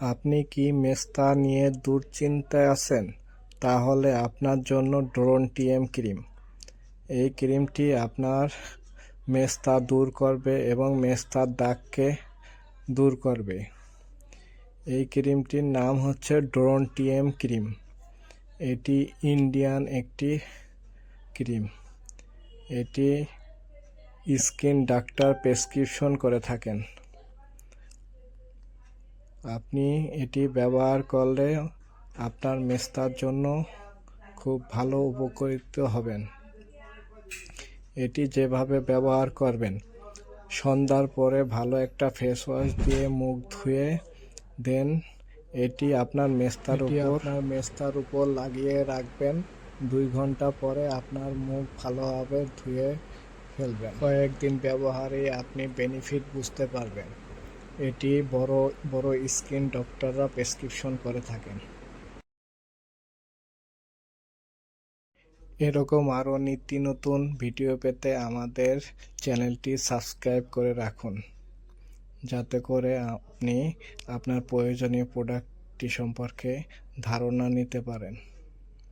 আপনি কি মেস্তা নিয়ে দুশ্চিন্তায় আছেন? তাহলে আপনার জন্য ড্রোন টিএম ক্রিম। এই ক্রিমটি আপনার মেস্তা দূর করবে এবং মেস্তার দাগকে দূর করবে। এই ক্রিমটির নাম হচ্ছে ড্রোন টিএম ক্রিম। এটি ইন্ডিয়ান একটি ক্রিম। এটি স্কিন ডাক্তার প্রেসক্রিপশন করে থাকেন। আপনি এটি ব্যবহার করলে আপনার মেস্তার জন্য খুব ভালো উপকৃত হবেন। এটি যেভাবে ব্যবহার করবেন সন্ধ্যার পরে ভালো একটা ফেস ওয়াশ দিয়ে মুখ ধুয়ে দেন। এটি আপনার মেস্তার উপর আপনার মেস্তার উপর লাগিয়ে রাখবেন। দুই ঘণ্টা পরে আপনার মুখ ভালোভাবে ধুয়ে ফেলবেন। কয়েকদিন ব্যবহারে আপনি বেনিফিট বুঝতে পারবেন। এটি বড় বড় স্কিন ডক্টররা প্রেসক্রিপশন করে থাকেন। এরকম আরও নিত্য নতুন ভিডিও পেতে আমাদের চ্যানেলটি সাবস্ক্রাইব করে রাখুন। যাতে করে আপনি আপনার প্রয়োজনীয় প্রোডাক্টটি সম্পর্কে ধারণা নিতে পারেন।